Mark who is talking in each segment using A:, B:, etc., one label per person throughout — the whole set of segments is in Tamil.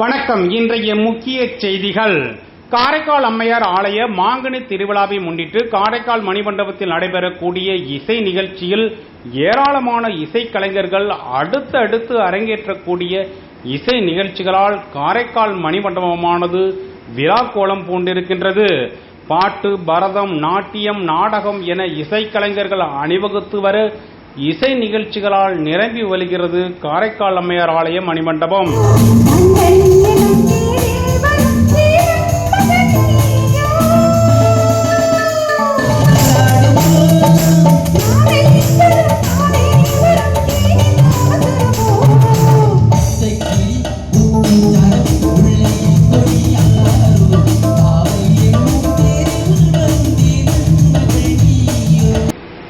A: வணக்கம். இன்றைய முக்கிய செய்திகள். காரைக்கால் அம்மையார் ஆலய மாங்கனி திருவிழாவை முன்னிட்டு காரைக்கால் மணிமண்டபத்தில் நடைபெறக்கூடிய இசை நிகழ்ச்சியில் ஏராளமான இசைக்கலைஞர்கள் அடுத்தடுத்து அரங்கேற்றக்கூடிய இசை நிகழ்ச்சிகளால் காரைக்கால் மணிமண்டபமானது விழா கோலம் பூண்டிருக்கின்றது. பாட்டு பரதம் நாட்டியம் நாடகம் என இசைக்கலைஞர்கள் அணிவகுத்து வர இசை நிகழ்ச்சிகளால் நிரம்பி வழிகிறது காரைக்கால் அம்மையார் ஆலய மணிமண்டபம்.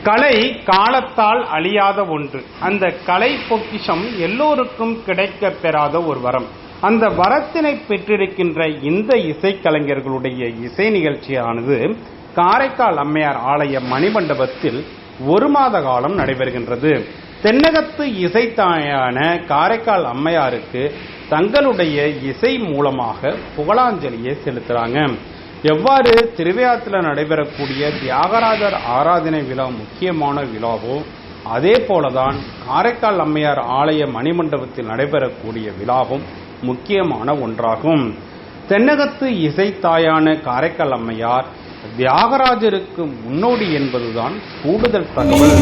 A: கலை காலத்தால் அழியாத ஒன்று. அந்த கலை பொக்கிஷம் எல்லோருக்கும் கிடைக்கப் பெறாத ஒரு வரம். அந்த வரத்தினை பெற்றிருக்கின்ற இந்த இசைக்கலைஞர்களுடைய இசை நிகழ்ச்சியானது காரைக்கால் அம்மையார் ஆலய மணிமண்டபத்தில் ஒரு மாத காலம் நடைபெறுகின்றது. தென்னகத்து இசைத்தாயான காரைக்கால் அம்மையாருக்கு தங்களுடைய இசை மூலமாக புகழாஞ்சலியை செலுத்துறாங்க. எவ்வாறு திருவையாற்றில் நடைபெறக்கூடிய தியாகராஜர் ஆராதனை விழா முக்கியமான விழாவோ அதே போலதான் காரைக்கால் அம்மையார் ஆலய மணிமண்டபத்தில் நடைபெறக்கூடிய விழாவும் முக்கியமான ஒன்றாகும். தென்னகத்து இசைத்தாயான காரைக்கால் அம்மையார் தியாகராஜருக்கு முன்னோடி என்பதுதான் கூடுதல் தகவல்.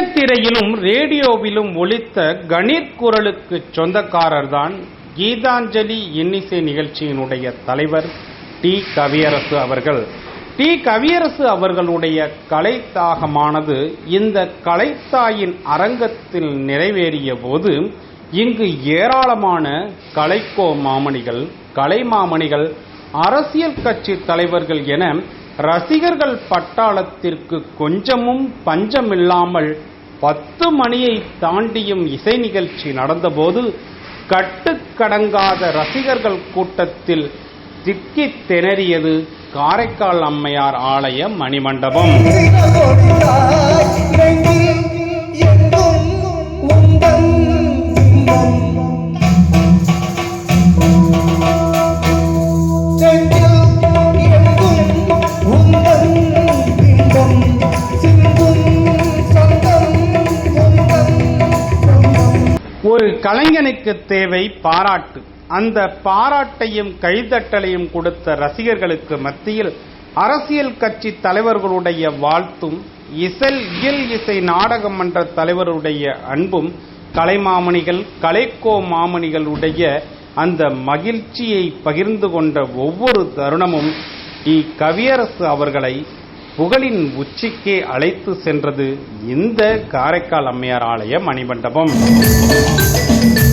A: சின்னத்திரையிலும் ரேடியோவிலும் ஒலித்த கணீர் குரலுக்கு சொந்தக்காரர் தான் கீதாஞ்சலி இன்னிசை நிகழ்ச்சியினுடைய தலைவர் டி. கவியரசு அவர்கள். டி. கவியரசு அவர்களுடைய கலைத்தாகமானது இந்த கலைத்தாயின் அரங்கத்தில் நிறைவேறிய போது இங்கு ஏராளமான கலைக்கோ மாமணிகள் கலைமாமணிகள் அரசியல் கட்சி தலைவர்கள் என ரசிகர்கள் பட்டாளத்திற்கு கொஞ்சமும் பஞ்சமில்லாமல் பத்து மணியை தாண்டியும் இசை நிகழ்ச்சி நடந்தபோது கட்டுக்கடங்காத ரசிகர்கள் கூட்டத்தில் திக்கி திணறியது காரைக்கால் அம்மையார் ஆலய மணிமண்டபம். கலைஞனுக்கு தேவை பாராட்டு. அந்த பாராட்டையும் கைதட்டலையும் கொடுத்த ரசிகர்களுக்கு மத்தியில் அரசியல் கட்சி தலைவர்களுடைய வாழ்த்தும் இசல் இயல் இசை நாடக மன்ற தலைவருடைய அன்பும் கலைமாமணிகள் கலைக்கோ மாமணிகளுடைய அந்த மகிழ்ச்சியை பகிர்ந்து கொண்ட ஒவ்வொரு தருணமும் இ. கவியரசு அவர்களை புகழின் உச்சிக்கே அழைத்து சென்றது இந்த காரைக்கால் அம்மையார் ஆலய மணிமண்டபம். Thank you.